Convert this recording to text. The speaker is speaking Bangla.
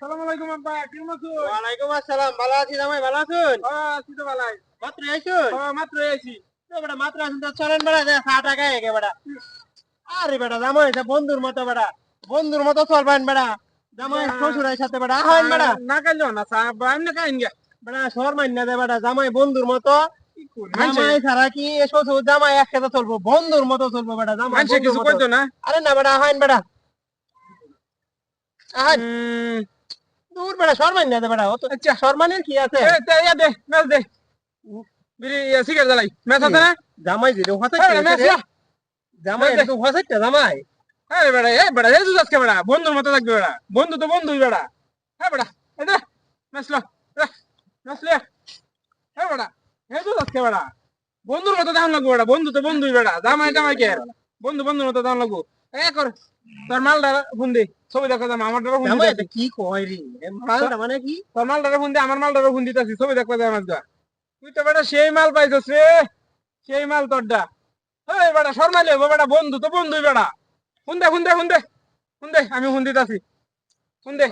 সালাম আলাইকুম আব্বা। কেমন আছো? ওয়ালাইকুম আসসালাম। ভালো আছি জামাই ভালো আছেন? হ্যাঁ আছি তো ভালাই। মাত্র আইছুন হ্যাঁ মাত্র আইছি। বেটা মাত্র আসুন তো চলেন বেটা যা চা টাকা একে বেটা আরে বেটা জামাই এটা বন্ধুর মতো বেটা বন্ধুর মতো চলবেন বেটা জামাই শ্বশুরের সাথে বেটা হয় বেটা না কাইলো না সা আব্বা এমনি কাইন গে বেটা শহর মান্য দে বেটা জামাই বন্ধুর মতো। জামাই ছাড়া কি শ্বশুর জামাই একসাথে চলবো? বন্ধুর মতো চলবো বেটা জামাই কিছু। না? আরে না বেটা হয় বেটা উম, দূর বেটা শহর মান্য দে বেটা অত আচ্ছা। শর্মানের কি আছে? এ তে ইয়া দে মেস দে। বিড়ি ইয়া সিগারেট জ্বালাই। মেস আছে না? জামাই দিলে হতে মেস ইয়া জামাই। তো হতে জামাই। এই বেড়া এই বেড়া এই দুধ আজকে বেড়া। বন্ধুর মতো থাকবে বেড়া। বন্ধু তো বন্ধুই বেড়া। হ্যাঁ বেড়া এটা মেসলো মেসলে হ্যাঁ বেড়া এই দুধ আজকে বেড়া। বন্ধুর মতো দাম লাগবো বেড়া বন্ধু তো বন্ধুই বেড়া। জামাই টামাই কে বন্ধু বন্ধুর মতো দাম লাগবো। এ কর তোর মালটা ফোন দে। ছবি দেখো দাম আমার ফোন দিতে কি কয় রে? মালটা মানে কি? তোর মালটারে ফোন দে আমার মালটারে ফোন দিতেছি ছবি দেখো দাম আজকে তুই তো বেটা সেই মাল পাইছস রে। সেই মাল তোরটা। এই বেটা শর্মালি হইবো বেটা বন্ধু তো বন্ধুই বেটা। ফোন দে ফোন দে ফোন দে ফোন দে আমি ফোন দিতাছি ফোন দে